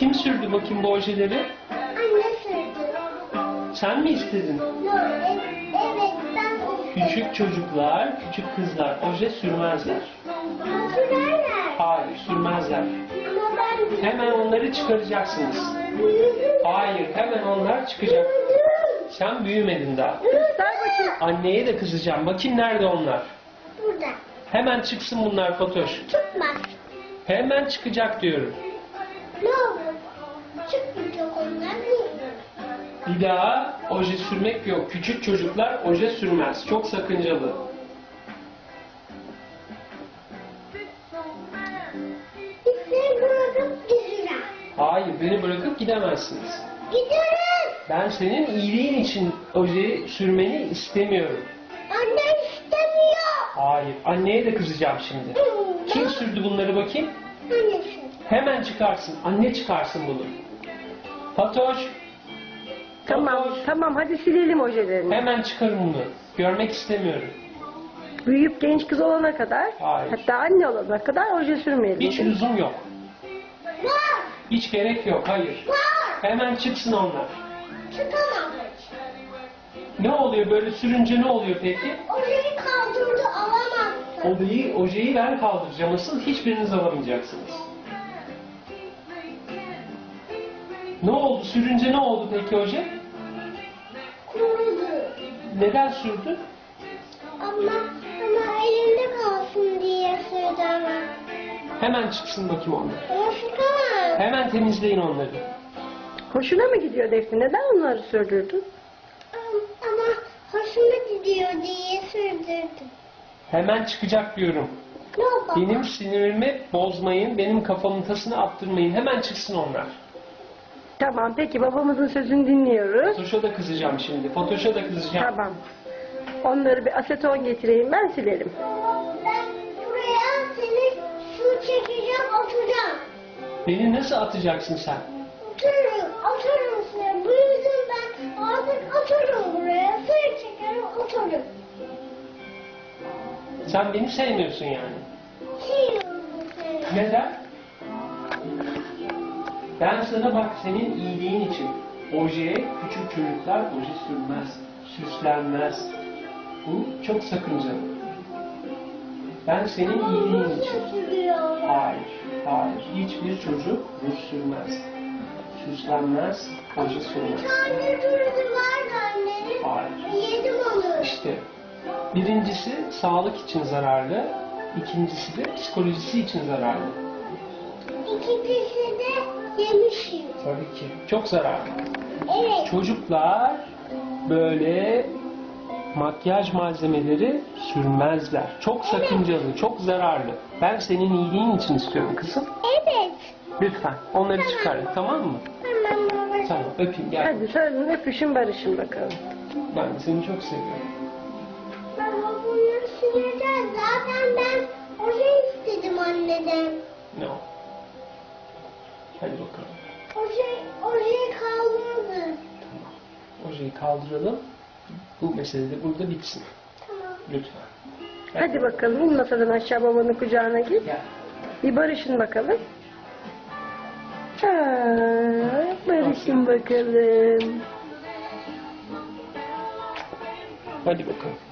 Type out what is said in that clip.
Kim sürdü bakayım bu ojeleri? Anne sürdü. Sen mi istedin? Yok, evet, evet ben istedim. Küçük çocuklar, küçük kızlar oje sürmezler. Sürerler. Hayır, sürmezler. Ama ben Hemen onları çıkaracaksınız. büyüdüm. Hayır, hemen onlar çıkacak. Sen büyümedin daha. Göster bakayım. Anneye de kızacağım. Bakayım nerede onlar? Burada. Hemen çıksın bunlar Fatoş. Çıkmaz. Hemen çıkacak diyorum. Ne Bir daha oje sürmek yok. Küçük çocuklar oje sürmez. Çok sakıncalı. Seni bırakıp giderim. Hayır, beni bırakıp gidemezsiniz. Giderim. Ben senin iyiliğin için ojeyi sürmeni istemiyorum. Anne istemiyor. Hayır, anneye de kızacağım şimdi. Kim sürdü bunları bakayım? Anne sürdü. Hemen çıkarsın. Anne çıkarsın bunu. Fatoş. Tamam, Fatoş. tamam hadi silelim ojelerini. Hemen çıkarın bunu. Görmek istemiyorum. Büyüyüp genç kız olana kadar, Hayır. hatta anne olana kadar oje sürmeyelim. Hiç lüzum yok. Hiç gerek yok. Hayır. Hemen çıksın onlar. Çıkamam. Ne oluyor böyle sürünce ne oluyor peki? Orayı kaldırdı alamazsın. Ojeyi, ojeyi ben kaldıracağım. Asıl hiçbiriniz alamayacaksınız. Ne oldu? Sürünce ne oldu peki oje? Kurudu. Neden sürdü? Ama ama elimde kalsın diye sürdü ama. Hemen çıksın bakayım onlar. Ama çıkamam. Hemen temizleyin onları. Hoşuna mı gidiyor Defne? Neden onları sürdürdün? Ama hoşuma gidiyor diye sürdürdüm. Hemen çıkacak diyorum. Ne yapalım? Benim sinirimi bozmayın, benim kafamın tasını attırmayın. Hemen çıksın onlar. Tamam peki babamızın sözünü dinliyoruz. Fatoş'a da kızacağım şimdi. Fatoş'a da kızacağım. Tamam. Onları bir aseton getireyim ben silerim. Ben buraya seni su çekeceğim atacağım. Beni nasıl atacaksın sen? Otururum, otururum seni. Büyüdüm ben. Artık otururum buraya. Suyu çekerim, otururum. Sen beni sevmiyorsun yani. Seviyorum seni. Neden? Ben sana bak senin iyiliğin için. Ojeye küçük çocuklar oje sürmez, süslenmez. Bu çok sakıncalı. Ben senin iyiliğin için. Hayır, hayır. Hiçbir çocuk ruj sürmez. Süslenmez, oje sürmez. Hayır. Yedim onu. İşte birincisi sağlık için zararlı, ikincisi de psikolojisi için zararlı. İkincisi de yemişim. Tabii ki. Çok zararlı. Evet. Çocuklar böyle makyaj malzemeleri sürmezler. Çok sakıncalı, çok zararlı. Ben senin iyiliğin için istiyorum kızım. Evet. Lütfen onları çıkar. Tamam mı? Tamam baba. Tamam öpeyim gel. Hadi sarılın öpüşün barışın bakalım. Ben seni çok seviyorum. Hadi bakalım. Oje, oje kaldırdı. Ojeyi kaldıralım. Bu mesele de burada bitsin. Tamam. Lütfen. Hadi bakalım in masadan aşağı babanın kucağına git. Gel. Bir barışın bakalım. Aa, barışın bakalım. Hadi bakalım.